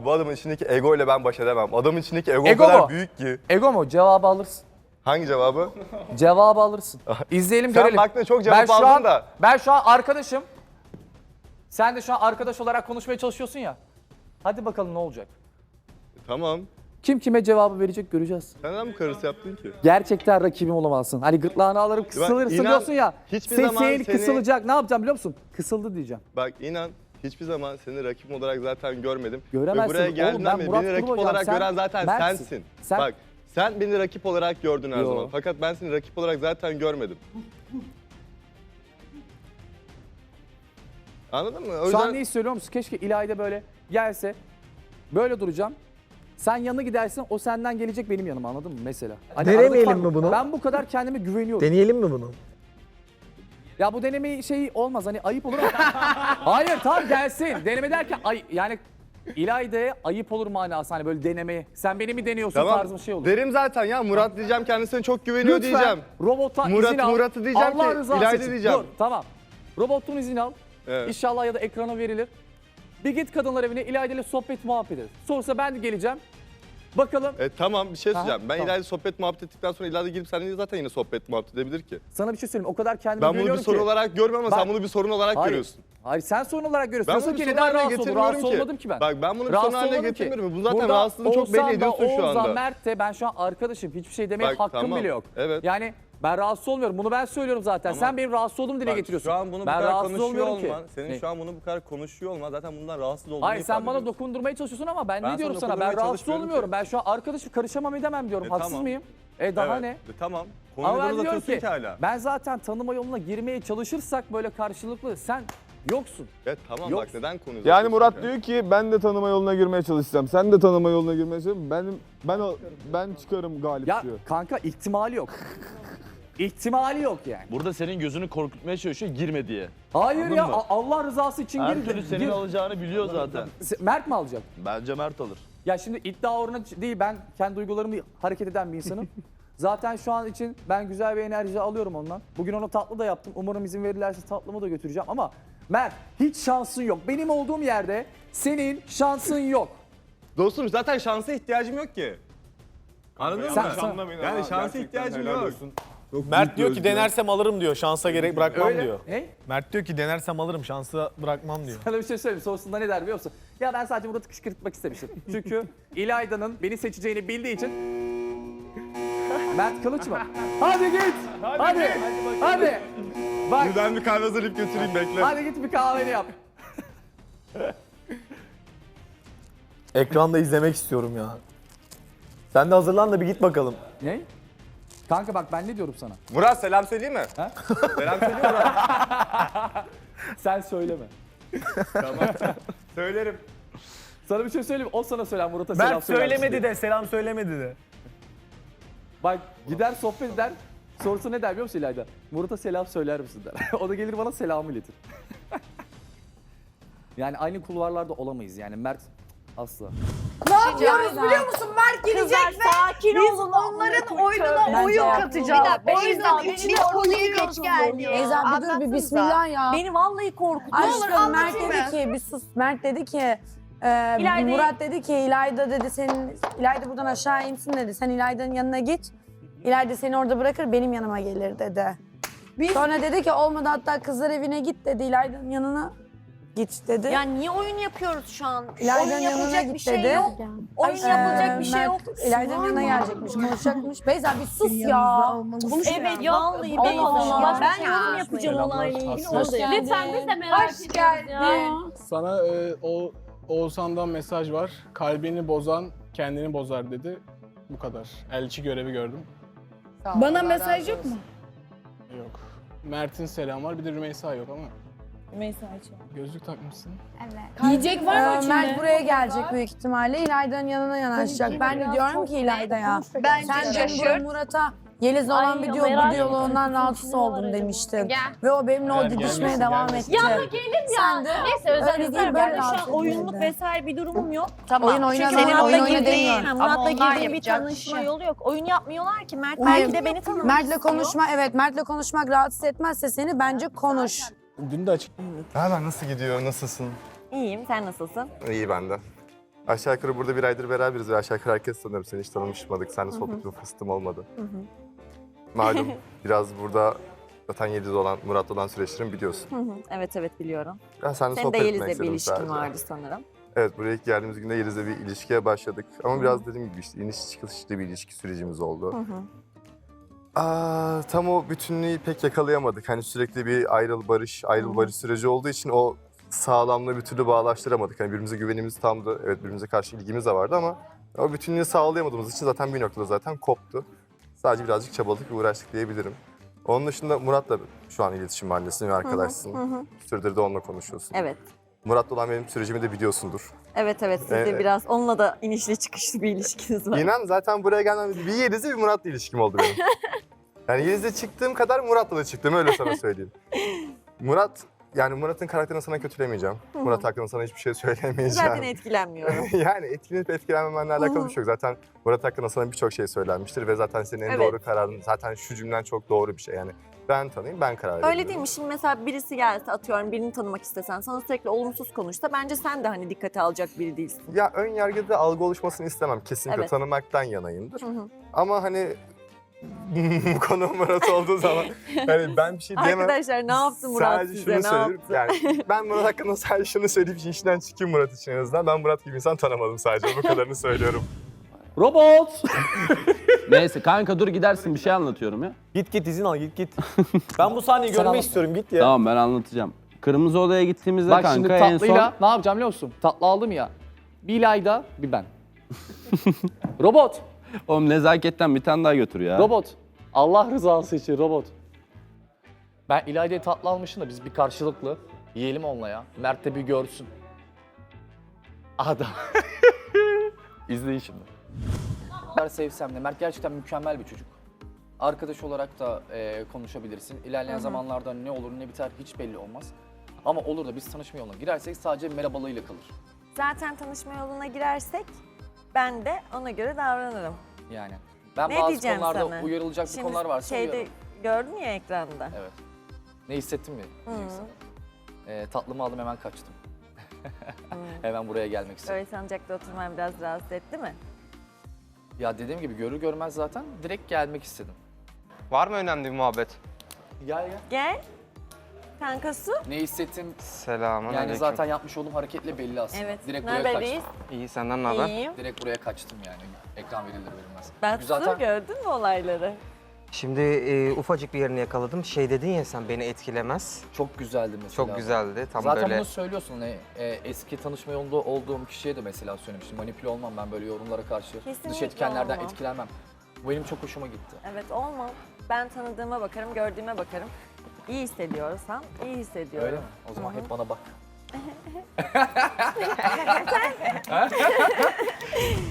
Abi bu adamın içindeki ego ile ben baş edemem. Adamın içindeki ego, Ego o kadar mu? büyük ki. Ego mu? Cevabı alırsın. Hangi cevabı? Cevabı alırsın. İzleyelim Sen görelim. baktın çok cevap ben şu aldın an, da. Ben şu an arkadaşım. Sen de şu an arkadaş olarak konuşmaya çalışıyorsun ya. Hadi bakalım ne olacak. Tamam. Kim kime cevabı verecek göreceğiz. Sen neden bu karısı yaptın ki? Gerçekten rakibim olamazsın. Hani gırtlağını alırım kısılırsın inan, diyorsun ya. hiçbir Sesin zaman seni- kısılacak. Ne yapacağım biliyor musun? Kısıldı diyeceğim. Bak inan hiçbir zaman seni rakip olarak zaten görmedim. Göremezsin. Ve buraya Oğlum, geldiğinden ben beri Murat beni rakip Kurum hocam, olarak sen gören zaten Mert'sin. sensin. Sen- Bak sen beni rakip olarak gördün her Yo. zaman. Fakat ben seni rakip olarak zaten görmedim. Anladın mı? O Şu yüzden neyi söylüyor musun? Keşke İlayda böyle gelse. Böyle duracağım. Sen yanına gidersin, o senden gelecek benim yanıma anladın mı mesela? Hani Denemeyelim fark- mi bunu? Ben bu kadar kendime güveniyorum. Deneyelim mi bunu? Ya bu deneme şey olmaz hani ayıp olur ama. Hayır tamam gelsin. Deneme derken ay, yani İlayda'ya ayıp olur manası hani böyle denemeye. Sen beni mi deniyorsun tamam. tarzı bir şey olur. Derim zaten ya Murat diyeceğim kendisine çok güveniyor Lütfen diyeceğim. robota Murat- izin al. Murat'ı diyeceğim Allah ki, rızası İlayda için. diyeceğim. Dur tamam. Robotun izin al. Evet. İnşallah ya da ekrana verilir. Bir git kadınlar evine İlayda ile sohbet muhabbet ederiz. Sonrasında ben de geleceğim. Bakalım E, tamam bir şey Aha, söyleyeceğim. Ben tamam. ileride sohbet muhabbet ettikten sonra ileride gelip seninle zaten yine sohbet muhabbet edebilir ki. sana bir şey söyleyeyim. O kadar kendime Ben bunu bir sorun ki. olarak görmüyorum ama Bak- sen bunu bir sorun olarak Hayır. görüyorsun. Hayır sen sorun olarak görüyorsun. Ben Diyorsun bunu bir ki sorun neden haline rahatsız getirmiyorum Rahatsız ki. olmadım ki ben. Bak ben bunu bir sorun haline olmadım ki. getirmiyorum. Bu zaten Burada rahatsızlığını çok belli Oğuzhan da, ediyorsun şu Oğuzhan, anda. Mert de ben şu an arkadaşım. Hiçbir şey demeye Bak, hakkım tamam. bile yok. Evet. Yani ben rahatsız olmuyorum. Bunu ben söylüyorum zaten. Sen benim rahatsız olduğumu dile Bak, getiriyorsun. Şu an bunu bu ben kadar rahatsız konuşuyor olmuyorum olman, ki. senin Ne? şu an bunu bu kadar konuşuyor olman zaten bundan rahatsız olduğunu Hayır sen bana ediyorsun. dokundurmaya çalışıyorsun ama ben, Ben ne diyorum sana? Ben rahatsız olmuyorum. ki. Ben şu an arkadaşı karışamam edemem diyorum. E, Haksız tamam. mıyım? E daha Evet, ne? e, tamam. Ama Konuyu ben da diyorum ki ki hala. ben zaten tanıma yoluna girmeye çalışırsak böyle karşılıklı sen yoksun. Ya tamam Yok. bak neden konuyu Yani Murat ya? diyor ki ben de tanıma yoluna girmeye çalışacağım. Sen de tanıma yoluna girmeye çalışacağım. Benim ben o- ben çıkarım galip Ya diyor. kanka ihtimali yok. İhtimali yok yani. Burada senin gözünü korkutmaya çalışıyor girme diye. Hayır Anladın ya mı? Allah rızası için Her gir. türlü senin gir. alacağını biliyor zaten. Mert mi alacak? Bence Mert alır. Ya şimdi iddia uğruna değil ben kendi duygularımı hareket eden bir insanım. Zaten şu an için ben güzel bir enerji alıyorum ondan. Bugün ona tatlı da yaptım. Umarım izin verirlerse tatlımı da götüreceğim ama Mert hiç şansın yok. Benim olduğum yerde senin şansın yok. Dostum zaten şansa ihtiyacım yok ki. Anladın Sen- mı? sen- Yani şansa ihtiyacım yok. Mert diyor ki denersem alırım diyor. Şansa gerek bırakmam Öyle. diyor. Ne? Mert diyor ki denersem alırım. Şansa bırakmam diyor. Sana bir şey söyleyeyim. Sonrasında ne der biliyor musun? Ya ben sadece Murat'ı kışkırtmak istemiştim. Çünkü İlayda'nın beni seçeceğini bildiği için Mert Kılıç mı? Hadi git. Hadi. Hadi. Bak. Ben bir kahve hazırlayıp götüreyim bekle. Hadi git bir kahveni yap. Ekranda izlemek istiyorum ya. Sen de hazırlan da bir git bakalım. Ne? Kanka bak ben ne diyorum sana? Murat selam söyleyeyim mi? Ha? selam söyleyeyim mi Murat? Sen söyleme. Söylerim. Sana bir şey söyleyeyim. O sana söyler Murat'a selam misin söylemedi de selam söylemedi de. Bak gider sohbet eder. Sorusu ne der biliyor musun İlayda? Murat'a selam söyler misin der. o da gelir bana selamı iletir. yani aynı kulvarlarda olamayız yani Mert asla. Ne yapıyoruz biliyor musun? Mert gelecek ve sakin biz olun. onların oyununa Bence oyun haklı. katacağız. Bir dakika, Oyunun beni içine konuyu konuya geç geldi. Beyza bir dur bir bismillah ya. Beni vallahi korkuttu. olur, Aşkım Mert anlatayım dedi ki bir sus. Mert dedi ki e, İlayda'yı- Murat dedi ki İlayda dedi senin İlayda buradan aşağı insin dedi. Sen İlayda'nın yanına git. İlayda seni orada bırakır benim yanıma gelir dedi. Biz Sonra dedi ki olmadı hatta kızlar evine git dedi. İlayda'nın yanına git dedi. Ya niye oyun yapıyoruz şu an? İlayda'nın oyun yanına yapılacak git bir şey dedi. yok. Oyun Ee, yapılacak bir şey Mert yok. İlayda'nın yanına gelecekmiş, konuşacakmış. Beyza bir sus ya. Evet vallahi Allah Beyza. Allah. Ya ben yorum yapacağım olayla ilgili. Hoş geldin. Lütfen biz de merak Hoş ediyoruz ya. geldin. Sana e, o Oğuzhan'dan mesaj var. Kalbini bozan kendini bozar dedi. Bu kadar. Elçi görevi gördüm. bana mesaj yok mu? Yok. Mert'in selam var. Bir de Rümeysa yok ama. Mesaj. Gözlük takmışsın. Yiyecek var mı Ee, içinde? Mert buraya gelecek büyük ihtimalle. İlayda'nın yanına yanaşacak. Ben de diyorum ki İlayda'ya. Bence Sen şaşır. dün Murat'a Yeliz'le olan video, merak bu diyaloğundan rahatsız oldum demiştin. Ve o benimle o Gel, didişmeye gelmesin, devam gelmesin. etti. Ya da gelin ya. Sen de Neyse öyle özel değil, özel. böyle Ben de şu rahatsız an oyunluk edildi. vesaire bir durumum yok. Oyun oyna Çünkü ben Murat'la oyun oyna girdiğim, demiyorum. Murat'la onlar girdiğim bir yapacak bir tanışma şey. yolu yok. Oyun yapmıyorlar ki. Mert belki de beni tanımak Mert'le istiyor. konuşma, evet Mert'le konuşmak rahatsız etmezse seni bence konuş. Dün de açık. Hemen nasıl gidiyor, nasılsın? İyiyim sen nasılsın? İyi ben de. Aşağı yukarı burada bir aydır beraberiz ve aşağı yukarı herkes tanıyorum. Seni hiç tanımışmadık. Seninle sohbet bir fıstım olmadı. Malum biraz burada zaten Yeliz'le olan, Murat'la olan süreçlerimi biliyorsun. Evet evet biliyorum. Ben seninle Senin de sohbet etmek Yeliz'le bir istedim ilişkin sadece. vardı sanırım. Evet buraya ilk geldiğimiz günde Yeliz'le bir ilişkiye başladık. Ama biraz dediğim gibi işte iniş çıkışlı bir ilişki sürecimiz oldu. Aa, tam o bütünlüğü pek yakalayamadık. Hani sürekli bir ayrıl barış, ayrıl barış süreci olduğu için o sağlamlığı bir türlü bağlaştıramadık. Hani birbirimize güvenimiz tamdı. Evet birbirimize karşı ilgimiz de vardı ama o bütünlüğü sağlayamadığımız için zaten bir noktada zaten koptu. Sadece birazcık çabaladık ve uğraştık diyebilirim. Onun dışında Murat'la şu an iletişim halindesin ve arkadaşsın. Bir süredir de onunla konuşuyorsun. Evet. Murat'la olan benim sürecimi de biliyorsundur. Evet evet siz de Ee, biraz onunla da inişli çıkışlı bir ilişkiniz var. İnan zaten buraya gelmem bir Yeliz'le bir Murat'la ilişkim oldu benim. yani Yeliz'le çıktığım kadar Murat'la da çıktım öyle sana söyleyeyim. Murat yani Murat'ın karakterini sana kötülemeyeceğim. Murat hakkında sana hiçbir şey söylemeyeceğim. Zaten etkilenmiyorum. yani etkilenip etkilenmemenle alakalı bir şey yok. Zaten Murat hakkında sana birçok şey söylenmiştir ve zaten senin en Evet. doğru kararın zaten şu cümlen çok doğru bir şey. Yani ben tanıyayım ben karar veririm. Öyle değil mi? Şimdi mesela birisi gelse atıyorum birini tanımak istesen sana sürekli olumsuz konuşsa bence sen de hani dikkate alacak biri değilsin. Ya ön yargıda algı oluşmasını istemem. Kesinlikle Evet. tanımaktan yanayımdır. Hı hı. Ama hani bu konu Murat olduğu zaman hani ben bir şey diyemem. Arkadaşlar ne yaptı Murat sadece size şunu ne söyleyeyim. yaptı? Yani ben Murat hakkında sadece şunu söyleyip işten çıkayım Murat için en azından. Ben Murat gibi insan tanımadım sadece. Bu kadarını söylüyorum. Robot! Neyse kanka dur gidersin bir şey anlatıyorum ya. Git git izin al git git. ben bu sahneyi görmek anlat. istiyorum git ya. Tamam ben anlatacağım. Kırmızı odaya gittiğimizde Bak kanka şimdi en tatlıyla son... ne yapacağım biliyor musun? Tatlı aldım ya. Bir İlayda, bir ben. robot, Oğlum nezaketten bir tane daha götür ya. robot. Allah rızası için robot. Ben İlayda'ya tatlı almışım da biz bir karşılıklı yiyelim onunla ya. Mert de bir görsün. Adam. İzleyin şimdi. Ben sevsem de Mert gerçekten mükemmel bir çocuk. Arkadaş olarak da e, konuşabilirsin. İlerleyen zamanlarda ne olur ne biter hiç belli olmaz. Ama olur da biz tanışma yoluna girersek sadece merhabalığıyla kalır. Zaten tanışma yoluna girersek ben de ona göre davranırım. Yani. Ben Ne bazı diyeceğim konularda sana? uyarılacak bir konular varsa şeyde uyarırım. gördün ya ekranda. Evet. Ne hissettin mi diyeceksin. Ee, tatlımı aldım hemen kaçtım. hemen buraya gelmek istedim. Böyle sancakta oturman biraz rahatsız etti mi? Ya dediğim gibi görür görmez zaten direkt gelmek istedim. Var mı önemli bir muhabbet? Gel gel. Gel. Kankası. Ne hissettim Selamun yani zaten yapmış olduğum hareketle belli aslında. Evet. Direkt buraya haber kaçtım. İyi senden ne İyiyim. Direkt buraya kaçtım yani. Ekran verilir verilmez. Ben Çünkü zaten gördün mü olayları? Şimdi e, ufacık bir yerini yakaladım. Şey dedin ya sen beni etkilemez. çok güzeldi mesela. Çok güzeldi. Tam Zaten böyle bunu söylüyorsun hani e, eski tanışma yolunda olduğum kişiye de mesela söylemiştim. Manipüle olmam ben böyle yorumlara karşı. Dış Kesinlikle etkenlerden olmam. etkilenmem. Bu benim çok hoşuma gitti. Evet olmaz. Ben tanıdığıma bakarım, gördüğüme bakarım. İyi hissediyorsam iyi hissediyorum. Öyle mi? O zaman hep bana bak.